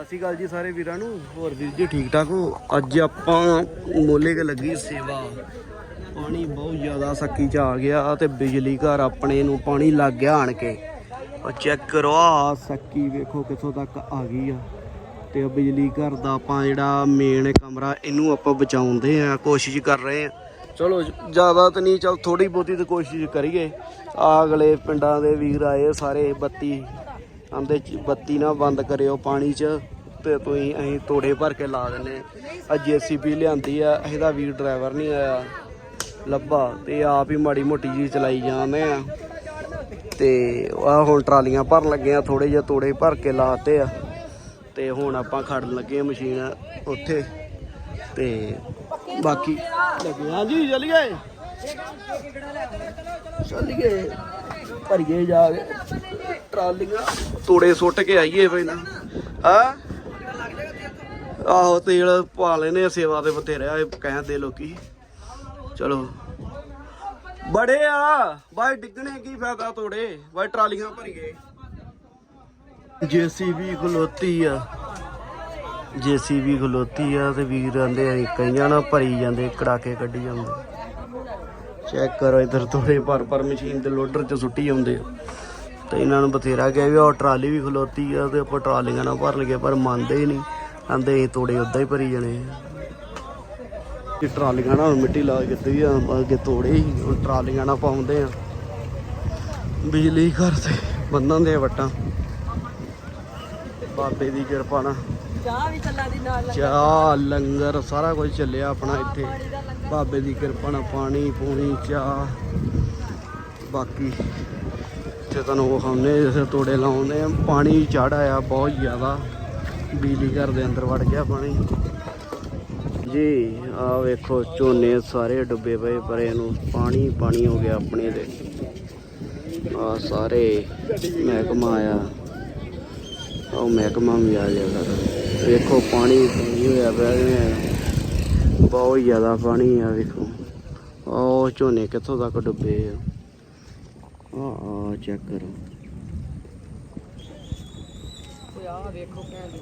ਸਤਿ ਸ਼੍ਰੀ ਅਕਾਲ ਜੀ ਸਾਰੇ ਵੀਰਾਂ ਨੂੰ। ਹੋਰ ਵੀਰ ਜੀ ਠੀਕ ਠਾਕ ਹੋ? ਅੱਜ ਆਪਾਂ ਮੋਲੇ ਕੇ ਲੱਗੀ ਸੇਵਾ। ਪਾਣੀ ਬਹੁਤ ਜ਼ਿਆਦਾ ਸੱਕੀ ਚ ਆ ਗਿਆ ਤੇ ਬਿਜਲੀ ਘਰ ਆਪਣੇ ਨੂੰ ਪਾਣੀ ਲੱਗ ਗਿਆ ਆਣ ਕੇ। ਉਹ ਚੈੱਕ ਕਰੋ ਆ ਸੱਕੀ ਵੇਖੋ ਕਿੱਥੋਂ ਤੱਕ ਆ ਗਈ ਆ। ਤੇ ਬਿਜਲੀ ਘਰ ਦਾ ਆਪਾਂ ਜਿਹੜਾ ਮੇਨ ਕਮਰਾ, ਇਹਨੂੰ ਆਪਾਂ ਬਚਾਉਂਦੇ ਆ, ਕੋਸ਼ਿਸ਼ ਕਰ ਰਹੇ ਆ। ਚਲੋ, ਜ਼ਿਆਦਾ ਤਾਂ ਨਹੀਂ, ਚਲ ਥੋੜੀ ਬਹੁਤੀ ਤਾਂ ਕੋਸ਼ਿਸ਼ ਕਰੀਏ। ਆ ਅਗਲੇ ਪਿੰਡਾਂ ਦੇ ਵੀਰ ਆਏ ਸਾਰੇ ਬੱਤੀ ਆਂਦੇ ਚ ਬੱਤੀ ਨਾ ਬੰਦ ਕਰਿਓ ਪਾਣੀ 'ਚ ਤੇ ਤੁਸੀਂ ਅਸੀਂ ਤੋੜੇ ਭਰ ਕੇ ਲਾ ਦਿੰਨੇ ਆ ਜੀਸੀਬੀ ਲਿਆਂਦੀ ਆ, ਇਹਦਾ ਵੀ ਡਰਾਈਵਰ ਨਹੀਂ ਆਇਆ। ਲੱਭਾ ਤੇ ਆਪ ਹੀ ਮਾੜੀ ਮੋਟੀ ਜੀ ਚਲਾਈ ਜਾਂਦੇ ਆ। ਤੇ ਆ ਹੁਣ ਟਰਾਲੀਆਂ ਭਰਨ ਲੱਗੇ ਆ ਥੋੜੇ ਜਿਹਾ ਤੋੜੇ ਭਰ ਕੇ ਲਾਤੇ ਆ। ਤੇ ਹੁਣ ਆਪਾਂ ਖੜਨ ਲੱਗੇ ਮਸ਼ੀਨ ਉੱਥੇ। ਤੇ ਬਾਕੀ ਲੱਗੇ ਹਾਂਜੀ ਚੱਲ ਗਏ। ਭਰੀਏ ਜਾ ਕੇ। ਟਰਾਲੀਆਂ ਤੋੜੇ ਸੁੱਟ ਕੇ ਆਈਏ ਪਹਿਲਾਂ ਹਾਂ? ਆਹੋ, ਤੇਲ ਪਾ ਲੈਨੇ ਆ, ਸੇਵਾ ਦੇ ਬਥੇਰੇ ਇਹ ਕਹਿੰਦੇ ਲੋਕੀ। ਚਲੋ। ਬੜੇ ਆ। ਬਾਈ, ਡਿੱਗਣੇ ਕੀ ਫਾਇਦਾ ਤੋੜੇ? ਬਾਈ, ਟਰਾਲੀਆਂ ਭਰੀਏ ਜੀਸੀਬੀ ਖਲੋਤੀ ਆ। ਜੀਸੀਬੀ ਖਲੋਤੀ ਆ ਤੇ ਵੀਰ ਆਂਦੇ ਆ ਕਈਆਂ ਨਾਲ ਭਰੀ ਜਾਂਦੇ, ਕੜਾਕੇ ਕੱਢੀ ਜਾਂਦੇ। ਚੈੱਕ ਕਰੋ, ਇਧਰ ਤੋੜੇ ਪਰ ਪਰ ਮਸ਼ੀਨ ਤੇ ਲੋਡਰ ਚ ਸੁੱਟੀ ਜਾਂਦੇ ਆ। ਤੇ ਇਹਨਾਂ ਨੂੰ ਬਥੇਰਾ ਗਿਆ ਵੀ ਉਹ ਟਰਾਲੀ ਵੀ ਖਲੋਤੀ ਆ ਤੇ ਆਪਾਂ ਟਰਾਲੀਆਂ ਨਾਲ ਭਰ ਲਗੇ ਪਰ ਮੰਨਦੇ ਹੀ ਨਹੀਂ। ਆਂਦੇ ਇਹ ਤੋੜੇ ਉਦਾਂ ਹੀ ਭਰੀ ਜਾਣੇ ਇਹ ਟਰਾਲੀਆਂ ਨਾਲ ਮਿੱਟੀ ਲਾ ਕੇ ਦਿੱਤੀ ਆ ਅੱਗੇ ਤੋੜੇ ਹੀ ਹੁਣ ਟਰਾਲੀਆਂ ਨਾਲ ਪਾਉਂਦੇ ਆ। ਬਿਜਲੀ ਘਰ ਤੇ ਬੰਨਾਂ ਦੇ ਵਟਾਂ। ਬਾਬੇ ਦੀ ਕਿਰਪਾ ਨਾਲ। ਚਾਹ ਵੀ ਚੱਲਾਂ ਦੀ ਨਾਲ ਚਾਹ ਲੰਗਰ ਸਾਰਾ ਕੁਝ ਚੱਲਿਆ ਆਪਣਾ ਇੱਥੇ। ਬਾਬੇ ਦੀ ਕਿਰਪਾ ਨਾਲ ਪਾਣੀ ਪੂਣੀ ਚਾਹ। ਬਾਕੀ ਤੇ ਤੁਹਾਨੂੰ ਵਿਖਾਉਂਦੇ ਜਿਵੇਂ ਤੋੜੇ ਲਾਉਂਦੇ ਪਾਣੀ ਚੜ ਆਇਆ, ਬਹੁਤ ਜ਼ਿਆਦਾ। ਬਿਜਲੀ ਘਰ ਦੇ ਅੰਦਰ ਵੜ ਗਿਆ ਪਾਣੀ। ਜੀ ਆ ਵੇਖੋ, ਝੋਨੇ ਸਾਰੇ ਡੁੱਬੇ ਪਏ, ਪਰ ਇਹਨੂੰ ਪਾਣੀ ਪਾਣੀ ਹੋ ਗਿਆ ਆਪਣੇ ਦੇ ਆ ਸਾਰੇ ਮਹਿਕਮਾ ਆਇਆ। ਉਹ ਮਹਿਕਮਾ ਵੀ ਆ ਗਿਆ ਸਰ ਵੇਖੋ, ਪਾਣੀ ਪਾਣੀ ਹੋਇਆ ਪਿਆ ਜਿਵੇਂ ਬਹੁਤ ਜ਼ਿਆਦਾ ਪਾਣੀ ਆ, ਵੇਖੋ। ਉਹ ਝੋਨੇ ਕਿੱਥੋਂ ਤੱਕ ਡੁੱਬੇ ਆ? ਆ ਆ ਚੈੱਕ ਕਰੋ। ਆ ਵੇਖੋ ਭੈਣ